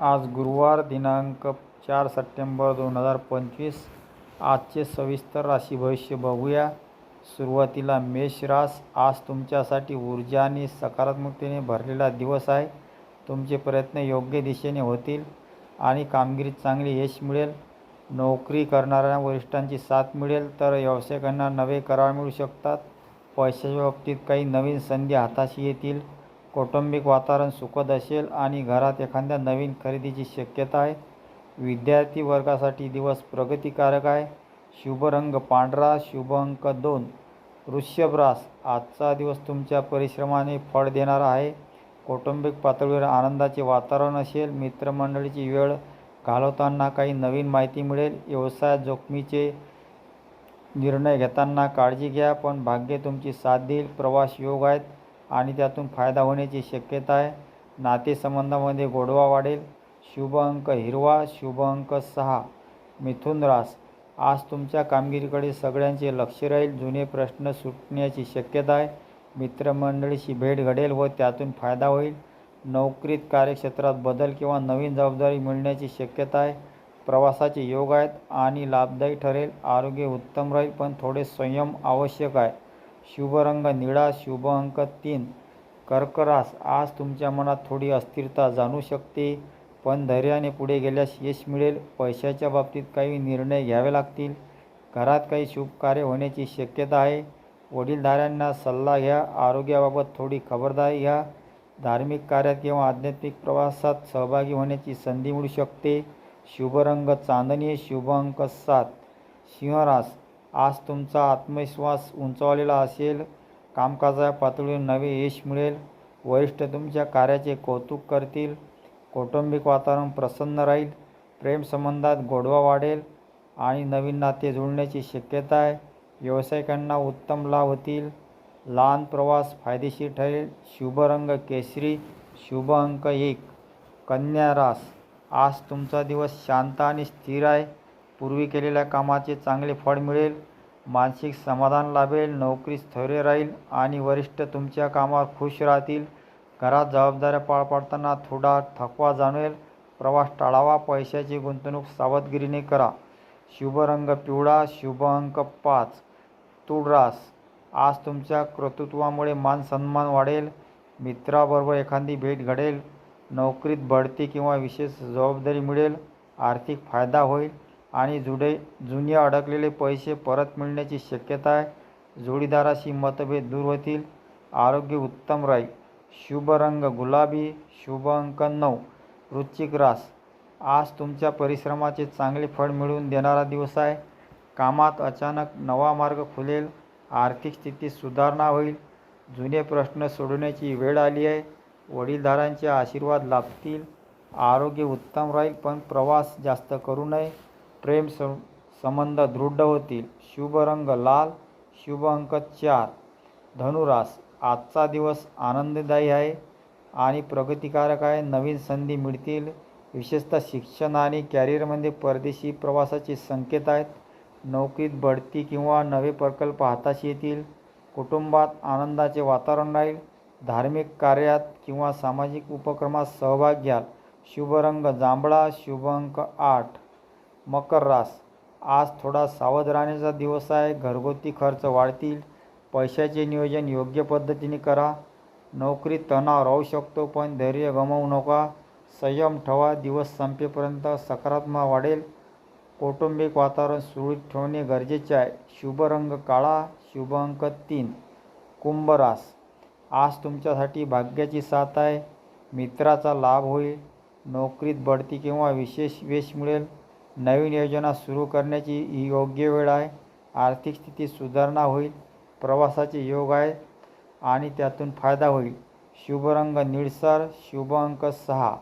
आज गुरुवार दिनांक चार सप्टेंबर दोन हजार पंचवीस. आजचे सविस्तर राशी भविष्य बघूया. सुरुवातीला मेष रास. आज तुमच्यासाठी ऊर्जा आणि सकारात्मकतेने भरलेला दिवस आहे. तुमचे प्रयत्न योग्य दिशेने होतील आणि कामगिरीत चांगले यश मिळेल. नोकरी करणाऱ्या वरिष्ठांची साथ मिळेल तर व्यावसायिकांना नवे करार मिळू शकतात. पैशाच्या बाबतीत काही नवीन संधी हाताशी येतील. कौटुंबिक वातावरण सुखद असेल आणि घरात एखाद्या नवीन खरेदीची शक्यता आहे. विद्यार्थी वर्गासाठी दिवस प्रगतिकारक आहे. शुभ रंग पांढरा शुभ अंक दोन. वृषभ्रास आजचा दिवस तुमच्या परिश्रमाने फळ देणारा आहे. कौटुंबिक पातळीवर आनंदाचे वातावरण असेल. मित्रमंडळीची वेळ घालवताना काही नवीन माहिती मिळेल. व्यवसाय जोखमीचे निर्णय घेताना काळजी घ्या पण भाग्य तुमची साथ देईल. प्रवास योग आहेत. आणि त्यातून फायदा होण्याची शक्यता आहे. नातेसंबंधामध्ये गोडवा वाढेल. शुभ अंक हिरवा शुभ अंक सहा. मिथुन रास आज तुमच्या कामगिरीकडे सगळ्यांचे लक्ष राहील. जुने प्रश्न सुटण्याची शक्यता आहे. मित्रमंडळीशी भेट घडेल व त्यातून फायदा होईल. नोकरीत कार्यक्षेत्रात बदल किंवा नवीन जबाबदारी मिळण्याची शक्यता आहे. प्रवासाचे योग आहेत आणि लाभदायी ठरेल. आरोग्य उत्तम राहील पण थोडे संयम आवश्यक आहे. शुभ रंग निळा शुभ अंक तीन. कर्करास आज तुमच्या मनात थोडी अस्थिरता जाणू शकते पण धैर्याने पुढे गेल्यास यश मिळेल. पैशाच्या बाबतीत काही निर्णय घ्यावे लागतील. घरात काही शुभ कार्य होण्याची शक्यता आहे. वडीलधाऱ्यांना सल्ला घ्या. आरोग्याबाबत थोडी खबरदारी घ्या. धार्मिक कार्यात किंवा आध्यात्मिक प्रवासात सहभागी होण्याची संधी मिळू शकते. शुभ रंग चांदणी शुभ अंक सात. सिंहरास आज तुमचा आत्मविश्वास उंचावलेला असेल कामकाजा पातळीवर नवे यश मिळेल वरिष्ठ तुमच्या कार्याचे कौतुक करतील कौटुंबिक वातावरण प्रसन्न राहील प्रेमसंबंधात गोडवा वाढेल आणि नवीन नाते जुळण्याची शक्यता आहे. व्यावसायिकांना उत्तम लाभ होतील. लहान प्रवास फायदेशीर ठरेल. शुभ रंग केसरी शुभ अंक एक कन्या रास. आज तुमचा दिवस शांत आणि स्थिर आहे. पूर्वी केलेल्या कामाचे चांगले फळ मिळेल मानसिक समाधान लाभेल नोकरी स्थैर्य राहील आणि वरिष्ठ तुमच्या कामावर खुश राहतील. घरात जबाबदाऱ्या पार पाडताना थोडा थकवा जाणवेल. प्रवास टाळावा पैशाची गुंतवणूक सावधगिरीने करा. शुभ रंग पिवळा शुभ अंक पाच. तुळरास आज तुमच्या कर्तृत्वामुळे मान सन्मान वाढेल. मित्राबरोबर एखादी भेट घडेल. नोकरीत बढती किंवा विशेष जबाबदारी मिळेल. आर्थिक फायदा होईल. आणि जुडे जुने अडकलेले पैसे परत मिळण्याची शक्यता आहे. जोडीदाराशी मतभेद दूर होतील. आरोग्य उत्तम राहील. शुभ रंग गुलाबी शुभ अंक नऊ. वृश्चिक रास. आज तुमच्या परिश्रमाचे चांगले फळ मिळवून देणारा दिवस आहे. कामात अचानक नवा मार्ग खुलेल. आर्थिक स्थितीत सुधारणा होईल. जुने प्रश्न सोडवण्याची वेळ आली आहे. वडीलधारांचे आशीर्वाद लाभतील. आरोग्य उत्तम राहील पण प्रवास जास्त करू नये. प्रेम सं संबंध दृढ होतील. शुभ रंग लाल शुभ अंक चार. धनुरास आजचा दिवस आनंददायी आहे आणि प्रगतिकारक आहे. नवीन संधी मिळतील. विशेषतः शिक्षण आणि कॅरिअरमध्ये परदेशी प्रवासाचे संकेत आहेत. नोकरीत बढती किंवा नवे प्रकल्प हाताशी येतील. कुटुंबात आनंदाचे वातावरण राहील. धार्मिक कार्यात किंवा सामाजिक उपक्रमात सहभाग घ्याल. शुभ रंग जांभळा शुभ अंक आठ. मकर रास. आज थोडा सावध राहण्याचा दिवस आहे. घरगुती खर्च वाढतील. पैशाचे नियोजन योग्य पद्धतीने करा. नोकरीत तणाव राहू शकतो पण धैर्य गमावू नका. संयम ठेवा. दिवस संपेपर्यंत सकारात्मक वाढेल. कौटुंबिक वातावरण सुरळीत ठेवणे गरजेचे आहे. शुभ रंग काळा शुभ अंक तीन. कुंभ रास. आज तुमच्यासाठी भाग्याची साथ आहे. मित्राचा लाभ होईल. नोकरीत बढती किंवा विशेष वेश मिळेल. नवीन योजना सुरू करण्याची ही योग्य वेळ आहे. आर्थिक स्थितीत सुधारणा होईल प्रवासाचे योग आहेत आणि त्यातून फायदा होईल. शुभ रंग निळसर शुभ अंक सहा.